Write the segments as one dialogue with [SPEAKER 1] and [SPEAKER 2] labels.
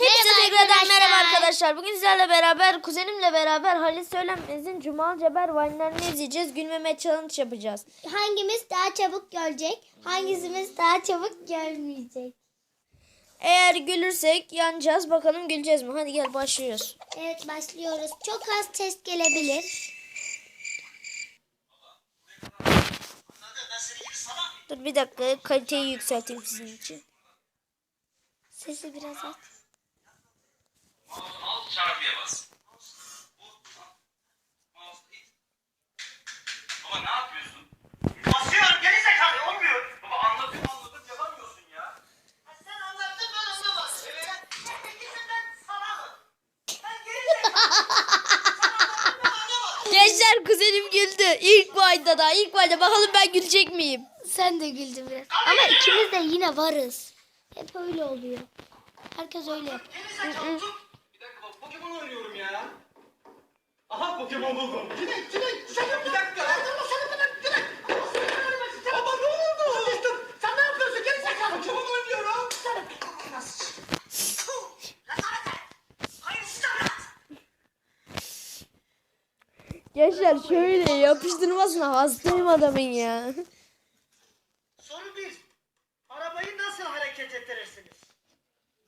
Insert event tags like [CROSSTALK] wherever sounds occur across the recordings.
[SPEAKER 1] Merhaba
[SPEAKER 2] tekrardan merhaba arkadaşlar. Bugün sizlerle beraber, kuzenimle beraber Halis Söylenmez'in Cumal Ceber Vine'larını izleyeceğiz. Gülmeme challenge yapacağız.
[SPEAKER 1] Hangimiz daha çabuk görecek? Hangisimiz daha çabuk görmeyecek?
[SPEAKER 2] Eğer gülürsek yanacağız. Bakalım güleceğiz mi? Hadi gel başlıyoruz.
[SPEAKER 1] Evet başlıyoruz. Çok az ses gelebilir.
[SPEAKER 2] Dur bir dakika kaliteyi yükselteyim sizin için.
[SPEAKER 1] Sesi biraz aç.
[SPEAKER 3] Al çarpıya bas. Baba ne yapıyorsun? Basıyorum geri zekalı olmuyor. Baba anladım anladım yapamıyorsun ya.
[SPEAKER 4] Sen anlattın ben anlamadım. Evet. Sen ikisin ben salamım. Ben geri zekalı. Sen anlattın ben
[SPEAKER 2] Gençler kuzenim güldü. İlk Vine'da da. ilk Vine'da. Bakalım ben gülecek miyim?
[SPEAKER 1] Sen de güldün biraz. Ama ikimiz de yine varız. Hep öyle oluyor. Herkes öyle yapıyor.
[SPEAKER 3] Bir dakika bak Pokemon oynuyorum ya. Aha Pokemon buldum.
[SPEAKER 4] Cüneyt, Cüneyt, sen bir dakika. Dur sen bir dakika. Cüneyt. Allah seni kahretmesin. Sen- Baba ne oldu? Konuştum. Sen ne yapıyorsun? Geri zekalı.
[SPEAKER 3] Pokemon oynuyorum.
[SPEAKER 4] Sen nasıl? Puh, Lanet et. Hayırsız evlat.
[SPEAKER 2] Gençler şöyle yapıştırmasına hastayım adamın ya.
[SPEAKER 4] Soru bir. Arabayı nasıl hareket ettirirsiniz?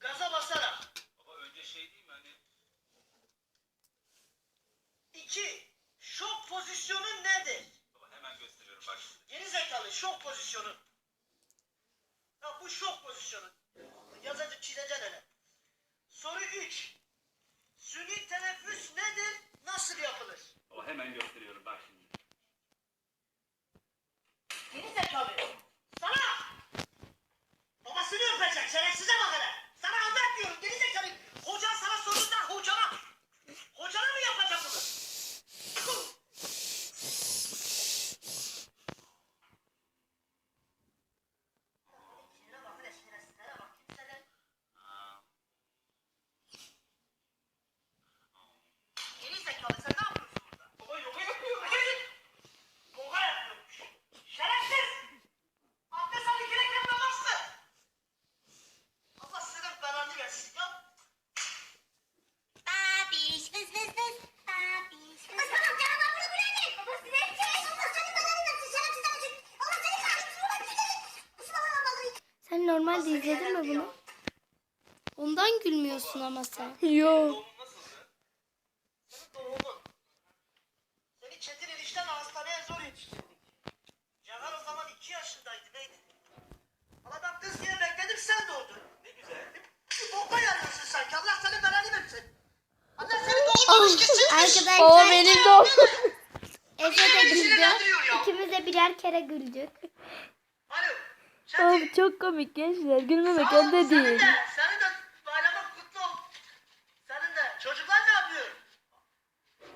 [SPEAKER 4] Gaza basarak.
[SPEAKER 3] Baba önce şey değil mi hani
[SPEAKER 4] İki. Şok pozisyonu nedir?
[SPEAKER 3] baba hemen gösteriyorum bak.
[SPEAKER 4] Geri zekalı şok pozisyonu. Ya bu şok pozisyonu. Yazacak çizeceksin hele. Soru 3. Suni teneffüs nedir? Nasıl yapılır?
[SPEAKER 3] Hemen gösteriyorum bak şimdi.
[SPEAKER 4] Geri zekalı. Sana! Babasını öpecek. Şerefsize bak hele. Sana anlat diyorum. Geri zekalı. Hocan sana sorduğunda hocana. Hocana mı yapacak bunu? Sinire bak hele, sinire, sinire bak. Kimseler- Geri zekalı sen ne yapıyorsun burada?
[SPEAKER 3] Baba yoga yapıyorum.
[SPEAKER 4] Hadi git. Yoga yapıyormuş. Şerefsiz. Abdest al iki rekat namazsın. Allah senin belanı versin ya.
[SPEAKER 1] Babiş vız vız vız. Babiş vız vız. Tamam canım ben bunu bırakayım. Baba size bir şey Allah senin belanı versin. Şerefsiz amcık. Allah seni kahretsin. Ulan gidelim. Mustafa Ramazan. Sen normalde izledin mi bunu? Ondan gülmüyorsun ama sen. [LAUGHS]
[SPEAKER 2] Yo.
[SPEAKER 4] Seni Çetin enişten hastaneye zor yetiştirdik. Caner o zaman iki yaşındaydı neydi? Adam kız diye bekledim sen doğdun.
[SPEAKER 3] Ne güzel.
[SPEAKER 4] Bir boka yarıyorsun sanki. Allah senin belanı versin. Allah seni doğurmamış gitsin.
[SPEAKER 1] Arkadaşlar.
[SPEAKER 2] O benim o.
[SPEAKER 1] Efe de güldü. İkimiz de birer kere güldük.
[SPEAKER 4] Çetin.
[SPEAKER 2] çok komik gençler. Gülmemek
[SPEAKER 4] Sağ ol,
[SPEAKER 2] elde değil.
[SPEAKER 4] de, senin de bayramın kutlu olsun. Senin de. Çocuklar ne yapıyor?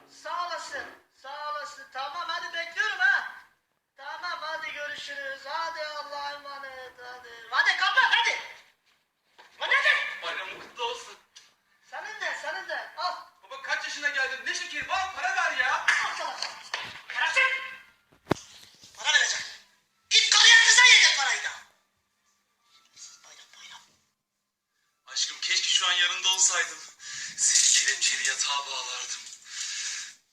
[SPEAKER 4] Sağ olasın. Sağ olasın. Tamam hadi bekliyorum ha. Tamam hadi görüşürüz. Hadi Allah'a emanet. Hadi. Hadi kapat hadi. Hadi hadi.
[SPEAKER 3] Bayramın kutlu olsun.
[SPEAKER 4] Senin de senin de. Al.
[SPEAKER 3] Baba kaç yaşına geldin? Ne şekeri? Bana para ver olsaydım. Seni kelepçeli yatağa bağlardım.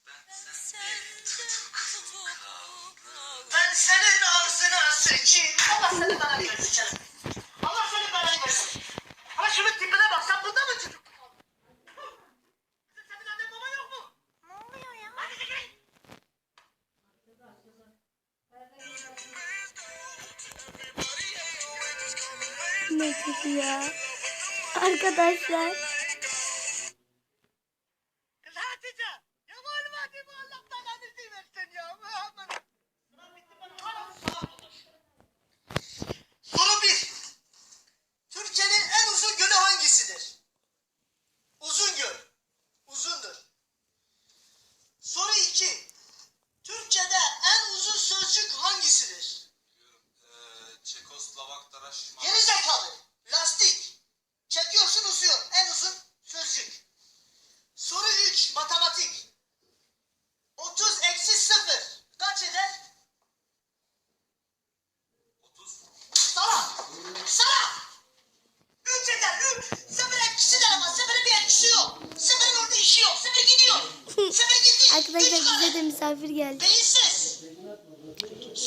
[SPEAKER 3] Ben seni tutuklu kaldım.
[SPEAKER 4] Ben senin ağzına sıçayım. Allah senin belanı versin canım. Allah senin belanı versin. Ama şunun tipine bak sen bunda mı çocuk? Kızım senin annen baban yok mu?
[SPEAKER 1] Ne oluyor ya?
[SPEAKER 4] Hadi gidin.
[SPEAKER 1] Ne kötü ya. Arkadaşlar. Arkadaşlar bize de misafir geldi.
[SPEAKER 5] Beyinsiz.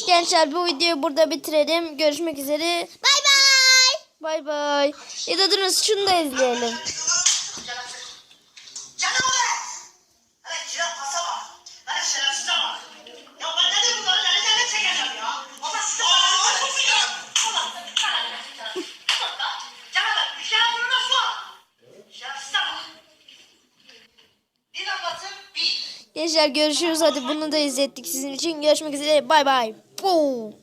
[SPEAKER 2] Gençler bu videoyu burada bitirelim. Görüşmek üzere.
[SPEAKER 1] Bay bay.
[SPEAKER 2] Bay bay. Ya da durun şunu da izleyelim.
[SPEAKER 4] Canım be! Hele kiran pasa bak. Hele şerefsize bak. Ya ben nedir bunların elinden ne çekeceğim ya? Ama size bana çok mu ya? Ulan, Canım be, bir kere bunu nasıl var? Şerefsize bak. Bir anlatın, bir.
[SPEAKER 2] Gençler görüşürüz. Hadi bunu da izlettik sizin için. Görüşmek üzere. Bay bay. Boom.